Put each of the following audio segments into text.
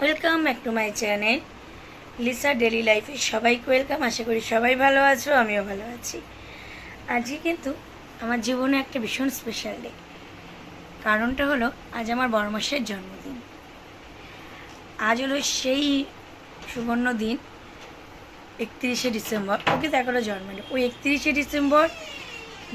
Welcome back to my channel Lisa daily লাইফে সবাইকে welcome আশা করি সবাই ভালো আছো, আমিও ভালো আছি। আজকে কিন্তু আমার জীবনে একটা ভীষণ স্পেশাল ডে কারণটা হলো, আজ আমার বড়মাসের জন্মদিন। আজ হলো সেই সুবর্ণ দিন, একত্রিশে ডিসেম্বর। ওকে এখনও জন্মালো ওই একত্রিশে ডিসেম্বর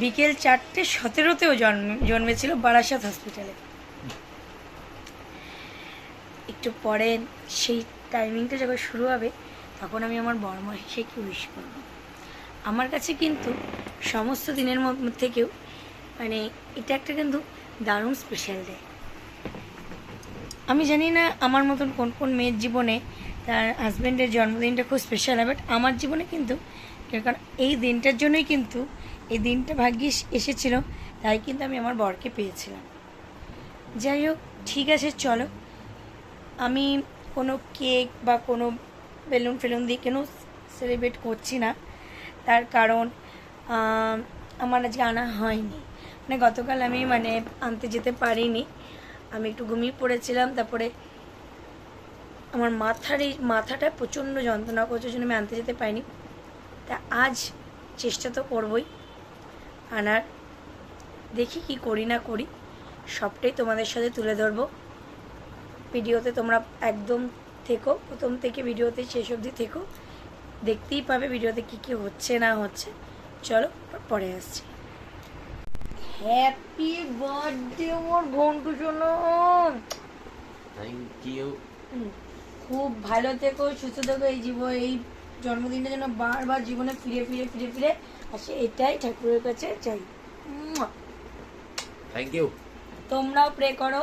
বিকেল চারটে সতেরোতেও জন্ম জন্মেছিল বারাসাত হসপিটালে একটু পরে সেই টাইমিংটা যখন শুরু হবে, তখন আমি আমার বড়মাসিকে উইশ করব? আমার কাছে কিন্তু সমস্ত দিনের থেকেও মানে এটা একটা কিন্তু দারুণ স্পেশাল ডে আমি জানি না আমার মতন কোন কোন মেয়ের জীবনে তার হাজব্যান্ডের জন্মদিনটা খুব স্পেশাল হয় বাট আমার জীবনে কিন্তু কারণ এই দিনটার জন্যই কিন্তু এই দিনটা ভাগ্যিস এসেছিল, তাই কিন্তু আমি আমার বরকে পেয়েছিলাম। যাই হোক, ঠিক আছে, চলো। আমি কোনো কেক বা কোনো বেলুন ফেলুন দিয়ে কেন সেলিব্রেট করছি না। তার কারণ আমার আজকে আনা হয়নি। মানে গতকাল আমি মানে আনতে যেতে পারিনি। আমি একটু ঘুমিয়ে পড়েছিলাম, তারপরে আমার মাথার এই মাথাটা প্রচণ্ড যন্ত্রণা করছে জন্য আমি আনতে যেতে পারিনি। তা আজ চেষ্টা তো করবই। আনার, দেখি কি করি না করি, সবটাই তোমাদের সাথে তুলে ধরবো। ভিডিওতে তোমরা একদম থেকো প্রথম থেকে ভিডিওতে শেষ অবধি থেকো। দেখতেই পাবে ভিডিওতে কি কি হচ্ছে না হচ্ছে। চলো পরে আসছি। হ্যাপি বার্থডে মোর ঘন্টু শোনো। থ্যাংক ইউ খুব ভালো থেকো সুস্থ থেকো। এই জীবন এই জন্মদিনটা যেন বারবার জীবনে ফিরে ফিরে ফিরে ফিরে আসে এটাই ঠাকুরের কাছে চাই। থ্যাংক ইউ তোমরাও প্রে করো।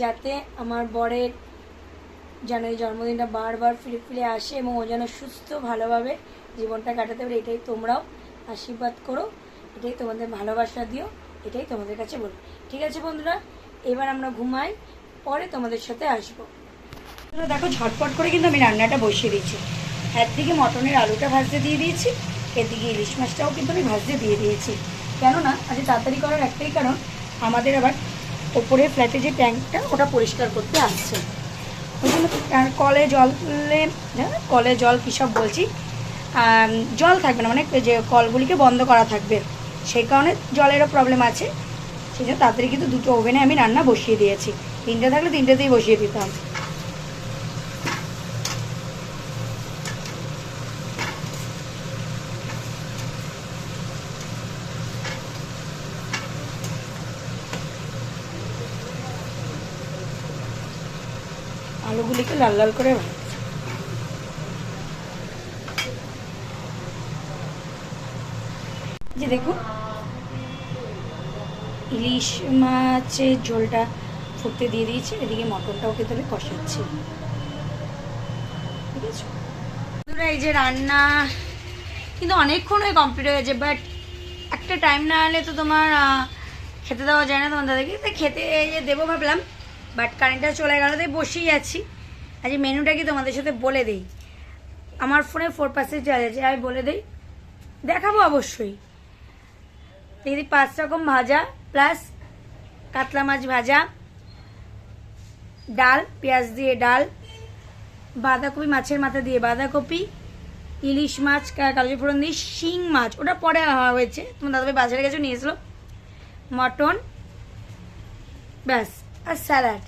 যাতে আমার বরের যেন এই জন্মদিনটা বারবার ফিরে ফিরে আসে এবং ও যেন সুস্থ, ভালোভাবে জীবনটা কাটাতে পারে, এটাই তোমরাও আশীর্বাদ করো, এটাই তোমাদের ভালোবাসা দিও, এটাই তোমাদের কাছে বলো ঠিক আছে বন্ধুরা, এবার আমরা ঘুমাই, পরে তোমাদের সাথে আসব। দেখো ঝটপট করে কিন্তু আমি রান্নাটা বসিয়ে দিয়েছি। একদিকে মটনের আলুটা ভাজতে দিয়ে দিয়েছি এদিকে ইলিশ মাছটাও কিন্তু আমি ভাজতে দিয়ে দিয়েছি। কেননা, আজ তাড়াতাড়ি করার একটাই কারণ, আমাদের আবার ওপরে ফ্ল্যাটে যে ট্যাঙ্কটা, ওটা পরিষ্কার করতে আসছে। আর কলে জলে কলে জল কী সব বলছি? জল থাকবে না মানে যে কলগুলিকে বন্ধ করা থাকবে। সেই কারণে জলেরও প্রবলেম আছে। সেই জন্য তাড়াতাড়ি কিন্তু দুটো ওভেনে আমি রান্না বসিয়ে দিয়েছি। তিনটে থাকলে তিনটেতেই বসিয়ে দিতাম। লাল লাল করে যে ইলিশ মাছের ঝোলটা ফুটতে দিয়ে দিয়েছি, এদিকে মটনটাও কিন্তু কষাচ্ছি। ঠিক আছে? এই যে রান্না, কিন্তু অনেকক্ষণ হয়ে কমপ্লিট হয়ে গেছে বাট একটা টাইম না হলে তো তোমার খেতে দেওয়া যায় না তোমার দাদাকে খেতে দেবো ভাবলাম বাট কারেন্টটা চলে গেল, তাই বসেই আছি। আজ মেনুটা কি তোমাদের সাথে বলে দিই? আমার ফোনে ফোর পার্সেন্ট চার্জ আছে, আমি বলে দিই। দেখাবো অবশ্যই। দেখি পাঁচ রকম ভাজা প্লাস কাতলা মাছ ভাজা, ডাল, পেঁয়াজ দিয়ে ডাল, বাঁধাকপি মাছের মাথা দিয়ে বাঁধাকপি, ইলিশ মাছ কালো ফোড়ন দিয়ে শিং মাছ, ওটা পরে হয়েছে। তোমার দাদাভাই বাজারে গেছে নিয়েছিল মটন, ব্যাস, আর স্যালাড।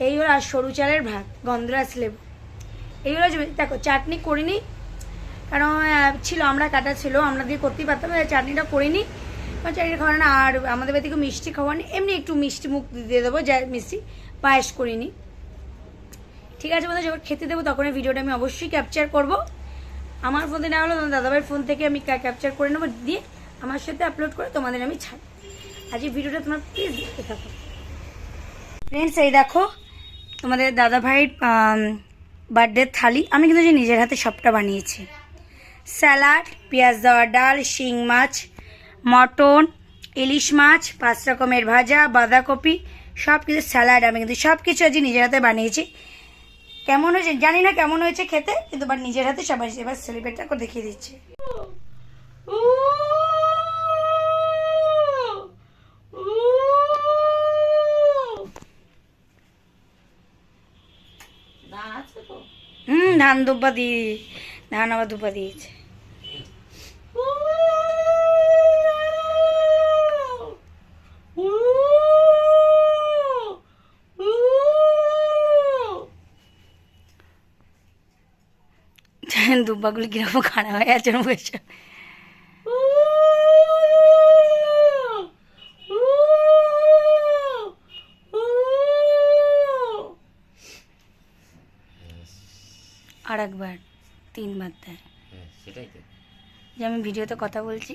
এই হলো আর সরু চালের ভাত, গন্ধরাজ লেবু। এইগুলো যে- দেখো, চাটনি করিনি, কারণ ছিল, আমরা কাটা ছিল, আমরা দিয়ে করতেই পারতাম চাটনিটা করিনি। চাটনিটা খাওয়া না, আর আমাদের বাড়ি থেকে মিষ্টি খাওয়া নেই এমনি একটু মিষ্টি মুখ দিয়ে দেবো, যা মিষ্টি, পায়েস করিনি। ঠিক আছে বন্ধু যখন খেতে দেবো তখন এই ভিডিওটা আমি অবশ্যই ক্যাপচার করব। আমার ফোন থেকে না হলো দাদাভাইয়ের ফোন থেকে আমি ক্যাপচার করে নেব, দিয়ে আমার সাথে আপলোড করে তোমাদের আমি ছাড় আজ এই ভিডিওটা তোমার প্লিজ দেখতে থাকো। ফ্রেন্ডস এই দেখো তোমাদের দাদা ভাইয়ের বার্থডে থালি। আমি কিন্তু যে নিজের হাতে সবটা বানিয়েছি। স্যালাড, পেঁয়াজ দেওয়া ডাল, শিং মাছ, মটন, ইলিশ মাছ, পাঁচ রকমের ভাজা, বাঁধাকপি সব কিছু স্যালাড। আমি কিন্তু সব কিছু আজ নিজের হাতে বানিয়েছি। কেমন হয়েছে? জানি না কেমন হয়েছে খেতে, কিন্তু বাট নিজের হাতে সব বানিয়েছি এবার সেলিব্রেটটা করে দেখিয়ে দিচ্ছি ধান আছে তো হুম ধান দুব্বা দিয়ে ধান আবার দুব্বা দিয়েছে। দুব্বাগুলি কীরকম খারাপ হয়ে আছে মুখের আর একবার তিনবার দেয়। হ্যাঁ সেটাই তো। যে আমি ভিডিওতে কথা বলছি।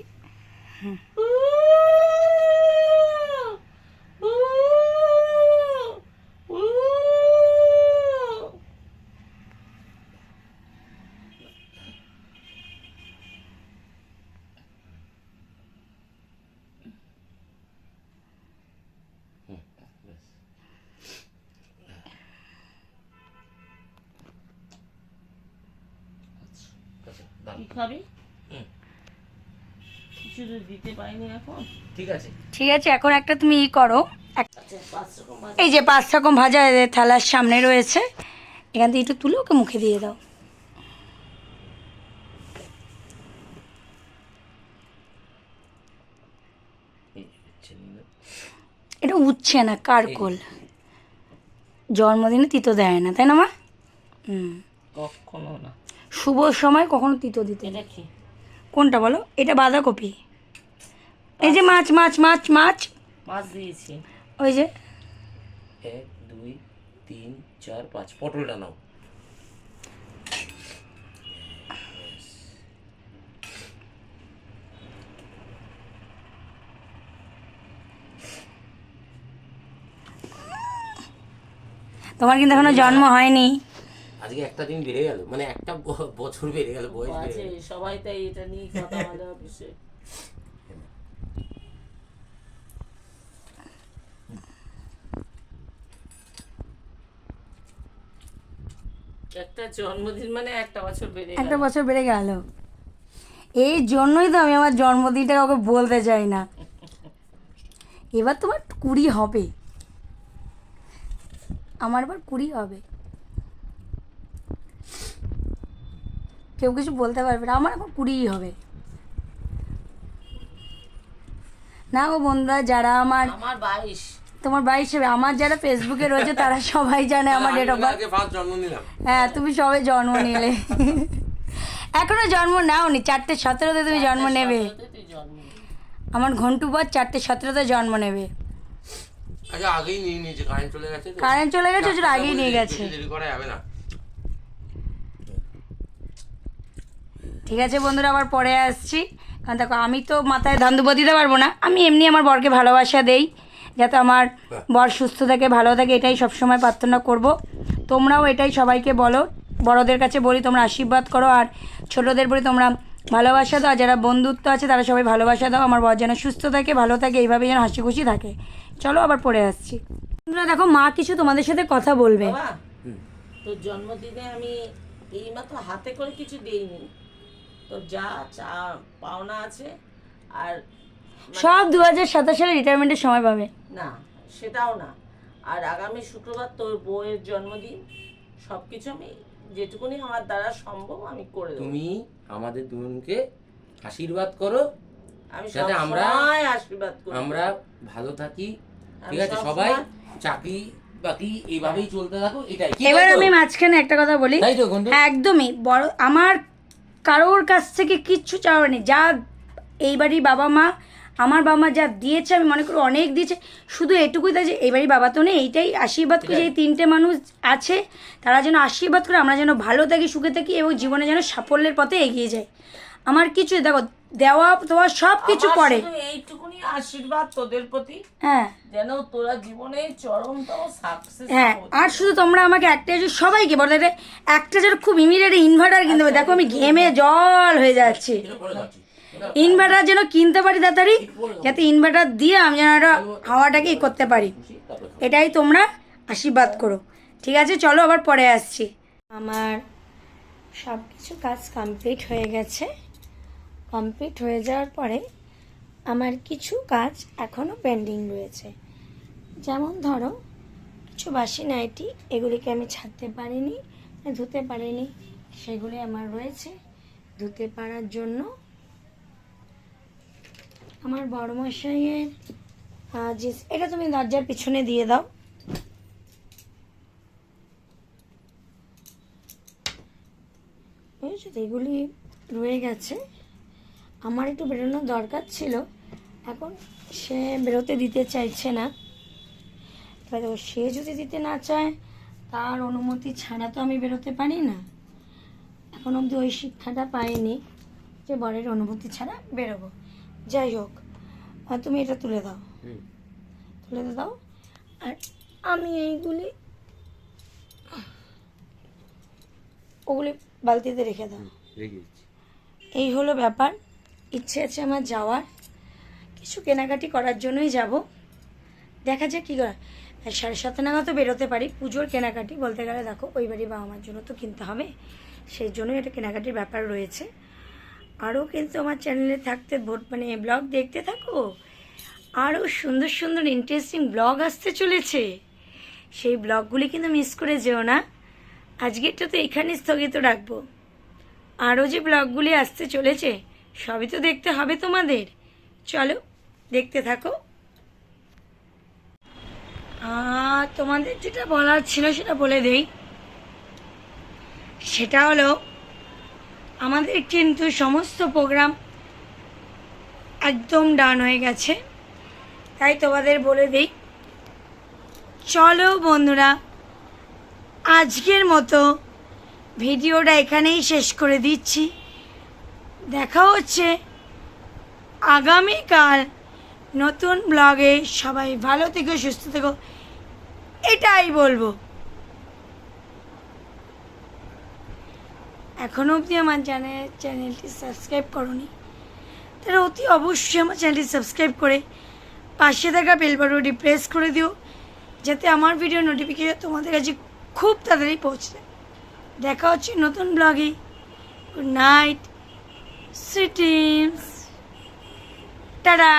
ব্যাস। আচ্ছা, আচ্ছা, দাও। কি খাবি? হুম। কিছু তো দিতে পাইনি এখন। ঠিক আছে। ঠিক আছে এখন একটা তুমি ই করো। আচ্ছা এই যে পাঁচ রকম ভাজা থালার সামনে রয়েছে। এখান থেকে একটু তুলে ওকে মুখে দিয়ে দাও। এটা উঠছে না কারকোল। জন্মদিনে তিতো দেয় না তাই না মা? হুম। কখনো না। শুভ সময় কখনো তিতো দিতে কোনটা বলো? এটা বাঁধাকপি। এই যে মাছ মাছ মাছ মাছ। মাছ দিয়েছি। ওই যে। এক দুই তিন চার পাঁচ। পটলটা নাও। তোমার কিন্তু এখনও জন্ম হয়নি। আজকে একটা দিন বেড়ে গেল মানে একটা ব- বছর বেড়ে গেল বয়স বেড়ে আছে গেল। সবাই তাই এটা নিয়ে কথা বলে অফিসে একটা জন্মদিন মানে একটা বছর বেড়ে গেল। একটা বছর বেড়ে গেল। এই জন্যই তো আমি আমার জন্মদিনটা কাউকে বলতে চাই না। এবার তোমার কুড়ি হবে। আমার এবার কুড়ি হবে। কেউ কিছু বলতে পারবে না। আমার এখন কুড়িই হবে। না গো বন্ধুরা যারা আমার আমার বাইশ। তোমার বাইশ হবে। আমার যারা ফেসবুকে রয়েছে তারা সবাই জানে আমার ডেট অফ বার্থ হ্যাঁ তুমি সবে জন্ম নিলে। এখনও জন্ম নাওনি। চারটে সতেরোতে তুমি জন্ম নেবে। আমার ঘন্টু পর চারটে সতেরোতে জন্ম নেবে। আচ্ছা আগেই নিয়ে নিয়েছে। কারেন্ট চলে গেছে তো? কারেন্ট চলে গেছে আগেই নিয়ে গেছে। দেরি করা যাবে না। ঠিক আছে বন্ধুরা আবার পরে আসছি। কারণ দেখো আমি তো মাথায় ধান্দুব দিতে পারব না। আমি এমনি আমার বরকে ভালোবাসা দেই যাতে আমার বর সুস্থ থাকে ভালো থাকে এটাই সবসময় প্রার্থনা করব। তোমরাও এটাই সবাইকে বলো। বড়দের কাছে বলি তোমরা আশীর্বাদ করো আর ছোটদের বলি তোমরা ভালোবাসা দাও। যারা বন্ধুত্ব আছে তারা সবাই ভালোবাসা দাও। আমার বর যেন সুস্থ থাকে ভালো থাকে এইভাবে যেন হাসি খুশি থাকে। চলো আবার পরে আসছি। বন্ধুরা দেখো মা কিছু তোমাদের সাথে কথা বলবে। তোর জন্মদিনে আমি এইমাত্র হাতে করে কিছু দিইনি। তোর যা চা পাওনা আছে আর সব দু হাজার সাতাশ সালে রিটায়ারমেন্টের সময় পাবে। না সেটাও না। আর আগামী শুক্রবার তোর বউয়ের জন্মদিন সব কিছু আমি যেটুকুনি আমার দ্বারা সম্ভব আমি করে দেবো। তুমি আমাদের দুজনকে আশীর্বাদ করো আমি যাতে আমরা- আশীর্বাদ করি। আমরা ভালো থাকি। ঠিক আছে সবাই চাকরি বাকি এইভাবেই চলতে থাকো এটাই। এবার আমি মাঝখানে একটা কথা বলি। একদমই বড় আমার কারোর কাছ থেকে কিচ্ছু চাওয়া নেই। যা এই বাড়ির বাবা মা আমার বাবা মা যা দিয়েছে আমি মনে করি অনেক দিয়েছে। শুধু এটুকুই তাই যে এই বাড়ির বাবা তো নেই এইটাই আশীর্বাদ করে যে এই তিনটে মানুষ আছে তারা যেন আশীর্বাদ করে আমরা যেন ভালো থাকি সুখে থাকি এবং জীবনে যেন সাফল্যের পথে এগিয়ে যাই। আমার কিছু দেখো দেওয়া দেওয়া সব কিছু পরে এইটুকুনি আশীর্বাদ তোদের প্রতি হ্যাঁ। যেন তোরা জীবনে চরমতম সাকসেস হ্যাঁ আর শুধু তোমরা আমাকে একটা যে সবাইকে বলো যে একটা যেন খুব ইমিডিয়েট ইনভার্টার কিনতে হবে। দেখো আমি ঘেমে জল হয়ে যাচ্ছি। ইনভার্টার যেন কিনতে পারি তাড়াতাড়ি যাতে ইনভার্টার দিয়ে আমি যেন একটা হাওয়াটাকে ই করতে পারি। এটাই তোমরা আশীর্বাদ করো। ঠিক আছে চলো আবার পরে আসছি। আমার সব কিছু কাজ কমপ্লিট হয়ে গেছে। কমপ্লিট হয়ে যাওয়ার পরে আমার কিছু কাজ এখনও পেন্ডিং রয়েছে। যেমন ধরো, কিছু বাসি নাইটি, এগুলিকে আমি ছাড়তে পারিনি, ধুতে পারিনি, সেগুলি আমার রয়েছে। ধুতে পারার জন্য আমার বড় মশাইয়ের জিন্স, এটা তুমি দরজার পিছনে দিয়ে দাও। বুঝেছ? এগুলি রয়ে গেছে। আমার একটু বেরোনোর দরকার ছিল। এখন সে বেরোতে দিতে চাইছে না। এবার সে যদি দিতে না চায় তার অনুমতি ছাড়া তো আমি বেরোতে পারি না। এখন অবধি ওই শিক্ষাটা পাইনি যে বরের অনুমতি ছাড়া বেরোবো। যাই হোক আর তুমি এটা তুলে দাও। তুলে দাও। আর আমি এইগুলি ওগুলি বালতিতে রেখে দাও। এই হলো ব্যাপার। ইচ্ছে আছে আমার যাওয়ার। কিছু কেনাকাটি করার জন্যই যাব। দেখা যাক কী সাড়ে সাতটা তো বেরোতে পারি। পুজোর কেনাকাটি বলতে গেলে দেখো, ওই বাড়ি বাবা মার জন্য তো কিনতে হবে। সেই জন্যই এটা কেনাকাটির ব্যাপার রয়েছে। আরও কিন্তু আমার চ্যানেলে থাকতে ভোট মানে ব্লগ দেখতে থাকো। আরও সুন্দর সুন্দর ইন্টারেস্টিং ব্লগ আসতে চলেছে। সেই ব্লগগুলি কিন্তু মিস করে যেও না। আজকেরটা তো এখানেই স্থগিত রাখব। আরও যে ব্লগগুলি আসতে চলেছে সবই তো দেখতে হবে তোমাদের। চলো, দেখতে থাকো। আর তোমাদের যেটা বলার ছিল সেটা বলে দেই। সেটা হলো, আমাদের কিন্তু সমস্ত প্রোগ্রাম একদম ডান হয়ে গেছে। তাই তোমাদের বলে দিই, চলো বন্ধুরা, আজকের মতো ভিডিওটা এখানেই শেষ করে দিচ্ছি। দেখা হচ্ছে। আগামীকাল নতুন ব্লগে সবাই ভালো থেকো, সুস্থ থেকো। এটাই বলব। এখনও অবধি আমার চ্যানেল, চ্যানেলটি সাবস্ক্রাইব করনি তারা অতি অবশ্যই আমার চ্যানেলটি সাবস্ক্রাইব করে পাশে থাকা বেল বাটনটি প্রেস করে দিও, যাতে আমার ভিডিও নোটিফিকেশন তোমাদের কাছে খুব তাড়াতাড়ি পৌঁছে। দেখা হচ্ছে নতুন ব্লগে। Good night. Sweet tata